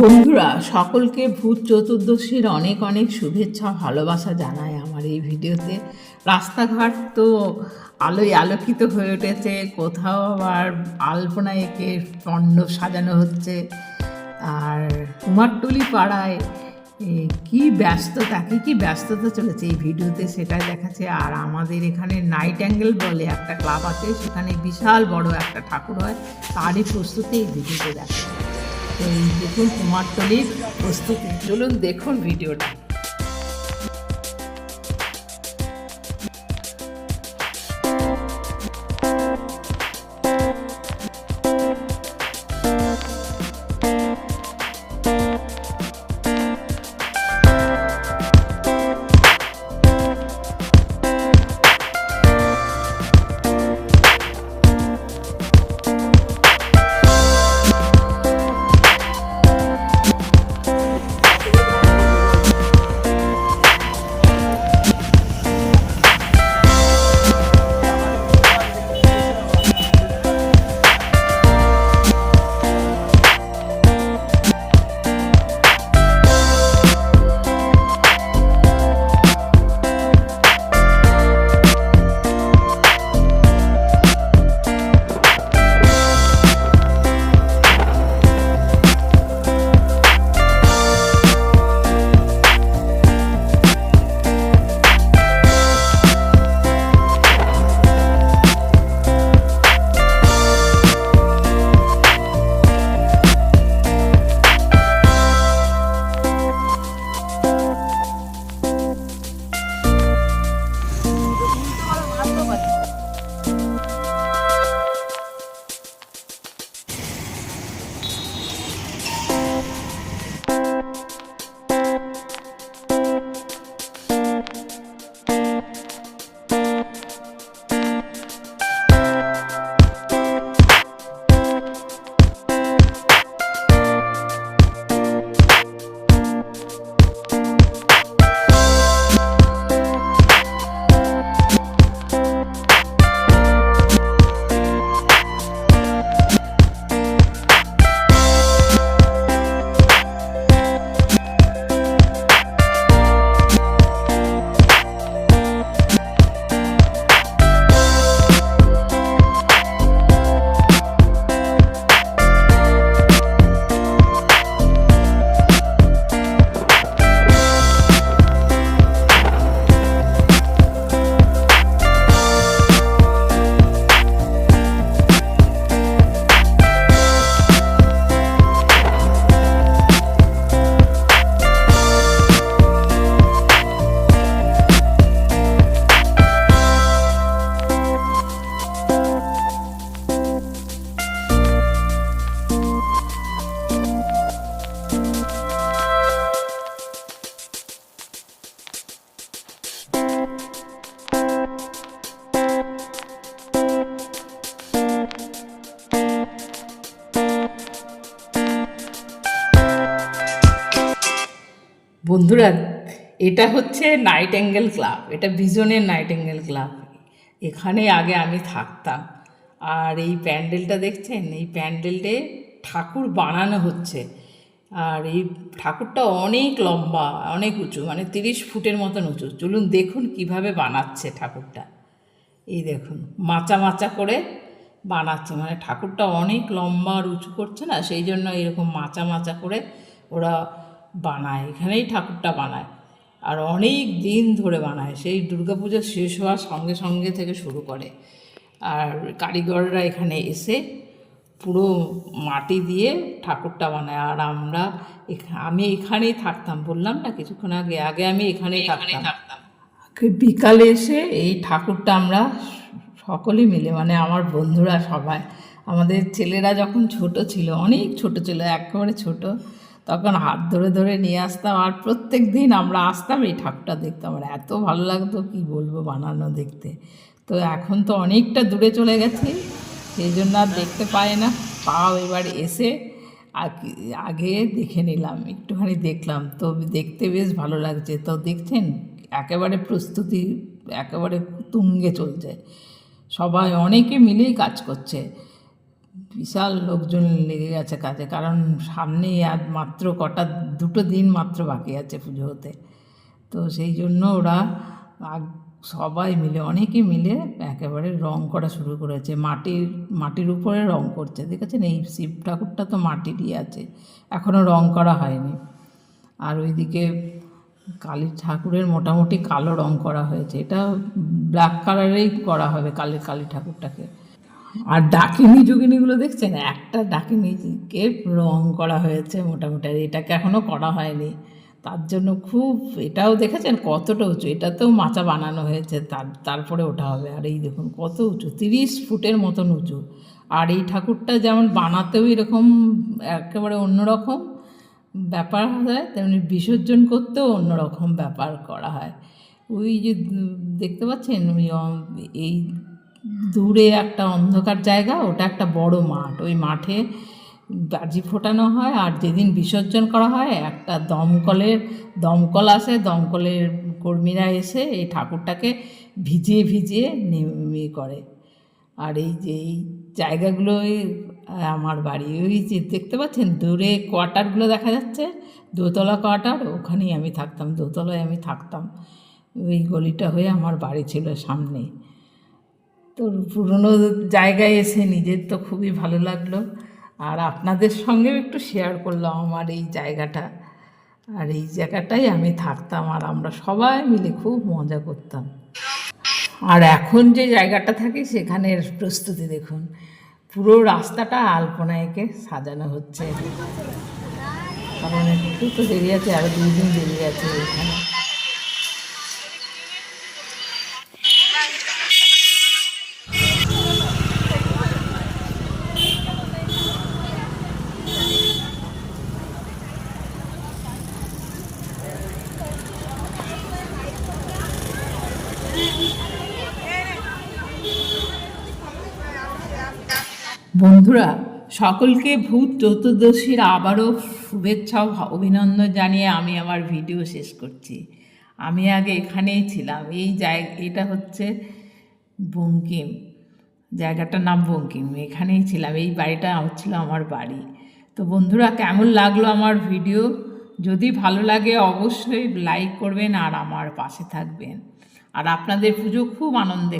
বন্ধুরা, সকলকে ভূত চতুর্দশীর অনেক অনেক শুভেচ্ছা, ভালোবাসা জানায় আমার এই ভিডিওতে। রাস্তাঘাট তো আলোয় আলোকিত হয়ে উঠেছে, কোথাও আবার আলপনা এঁকে মণ্ডপ সাজানো হচ্ছে। আর কুমারটুলি পাড়ায় কি ব্যস্ততা, কি কি ব্যস্ততা চলেছে এই ভিডিওতে সেটাই দেখাচ্ছে। আর আমাদের এখানে নাইট অ্যাঙ্গেল বলে একটা ক্লাব আছে, সেখানে বিশাল বড় একটা ঠাকুর হয়, তারই প্রস্তুতি এই ভিডিওতে দেখা তো এই দেখুন কুমারটলির প্রস্তুতি। চলুন দেখুন ভিডিওটা। বন্ধুরা, এটা হচ্ছে নাইট অ্যাঙ্গেল ক্লাব এটা ভিজনের নাইট অ্যাঙ্গেল ক্লাব এখানে আগে আমি থাকতাম। আর এই প্যান্ডেলটা দেখছেন? এই প্যান্ডেলটে ঠাকুর বানানো হচ্ছে। আর এই ঠাকুরটা অনেক লম্বা, অনেক উঁচু মানে তিরিশ ফুটের মতন উঁচু। চলুন দেখুন কীভাবে বানাচ্ছে ঠাকুরটা। এই দেখুন, মাচা মাচা করে বানাচ্ছে। মানে ঠাকুরটা অনেক লম্বা আর উঁচু করছে না, সেই জন্য এরকম মাচা মাচা করে ওরা বানায় এখানেই ঠাকুরটা বানায়। আর অনেক দিন ধরে বানায় সেই দুর্গাপুজো শেষ হওয়ার সঙ্গে সঙ্গে থেকে শুরু করে। আর কারিগররা এখানে এসে পুরো মাটি দিয়ে ঠাকুরটা বানায়। আর আমরা আমি এখানেই থাকতাম বললাম না কিছুক্ষণ আগে আগে আমি এখানেই থাকতাম। বিকালে এসে এই ঠাকুরটা আমরা সকলে মিলে মানে আমার বন্ধুরা সবাই আমাদের ছেলেরা যখন ছোট ছিল অনেক ছোট ছিল একেবারে ছোট তখন হাত ধরে ধরে নিয়ে আসতাম আর প্রত্যেক দিন আমরা আসতাম এই ঠাকুরটা দেখতাম আর এত ভালো লাগতো কি বলব বানানো দেখতে। তো এখন তো অনেকটা দূরে চলে গেছি, সেই জন্য আর দেখতে পাই না। পাও এবার এসে আগে দেখে নিলাম, একটুখানি দেখলাম। তো দেখতে বেশ ভালো লাগছে। তো দেখছেন, একেবারে প্রস্তুতি, একেবারে তুঙ্গে চলছে। সবাই অনেকে মিলেই কাজ করছে। বিশাল লোকজন লেগে গেছে কাজে, কারণ সামনেই আর মাত্র কটা, দুটো দিন মাত্র বাকি আছে পুজো হতে। তো সেই জন্য ওরা সবাই মিলে, অনেকে মিলে একেবারে রং করা শুরু করেছে। মাটির মাটির উপরে রং করছে, দেখেছেন? এই শিব ঠাকুরটা তো মাটিরই আছে এখনও রং করা হয়নি। আর ওইদিকে কালী ঠাকুরের মোটামুটি কালো রং করা হয়েছে, এটা ব্ল্যাক কালারেই করা হবে কালী কালী ঠাকুরটাকে। আর ডাকিনি যোগিনীগুলো দেখছেন? একটা ডাকিনিকে রং করা হয়েছে মোটামুটি এটাকে এখনও করা হয়নি। তার জন্য খুব, এটাও দেখেছেন কতটা উঁচু? এটাতেও মাচা বানানো হয়েছে, তার, তারপরে ওঠা হবে। আর এই দেখুন কত উঁচু, তিরিশ ফুটের মতন উঁচু। আর এই ঠাকুরটা যেমন বানাতেও এরকম একেবারে অন্যরকম ব্যাপার হয়, তেমনি বিসর্জন করতেও অন্যরকম ব্যাপার করা হয়। ওই যে, দেখতে পাচ্ছেন, ওই, এই দূরে একটা অন্ধকার জায়গা, ওটা একটা বড় মাঠ। ওই মাঠে বাজি ফোটানো হয় আর যেদিন বিসর্জন করা হয়, একটা দমকলের, দমকল আসে, দমকলের কর্মীরা এসে এই ঠাকুরটাকে ভিজিয়ে ভিজিয়ে নেমে করে। আর এই যে, এই জায়গাগুলো ওই, আমার বাড়ি, ওই যে দেখতে পাচ্ছেন, দূরে কোয়ার্টারগুলো দেখা যাচ্ছে, দোতলা কোয়ার্টার, ওখানেই আমি থাকতাম, দোতলায় আমি থাকতাম। ওই গলিটা হয়ে আমার বাড়ি ছিল সামনে। তো পুরনো জায়গায় এসে নিজের তো খুবই ভালো লাগল। আর আপনাদের সঙ্গেও একটু শেয়ার করলাম আমার এই জায়গাটা। আর এই জায়গাটাই আমি থাকতাম আর আমরা সবাই মিলে খুব মজা করতাম। আর এখন যে জায়গাটা থাকি সেখানের প্রস্তুতি দেখুন। পুরো রাস্তাটা আলপনা এঁকে সাজানো হচ্ছে। কারণ একটু তো দেরি আছে আরও দুই দিন দেরি আছে এখানে। বন্ধুরা, সকলকে ভূত চতুর্দশীর আবারও শুভেচ্ছা অভিনন্দন জানিয়ে আমি আমার ভিডিও শেষ করছি। আমি আগে এখানেই ছিলাম। এই জায়গা, এটা হচ্ছে বঙ্কিম। জায়গাটার নাম বঙ্কিম। এখানেই ছিলাম। এই বাড়িটা হচ্ছিল আমার বাড়ি। তো বন্ধুরা, কেমন লাগল আমার ভিডিও? যদি ভালো লাগে অবশ্যই লাইক করবেন আর আমার পাশে থাকবেন। আর আপনাদের পুজো খুব আনন্দে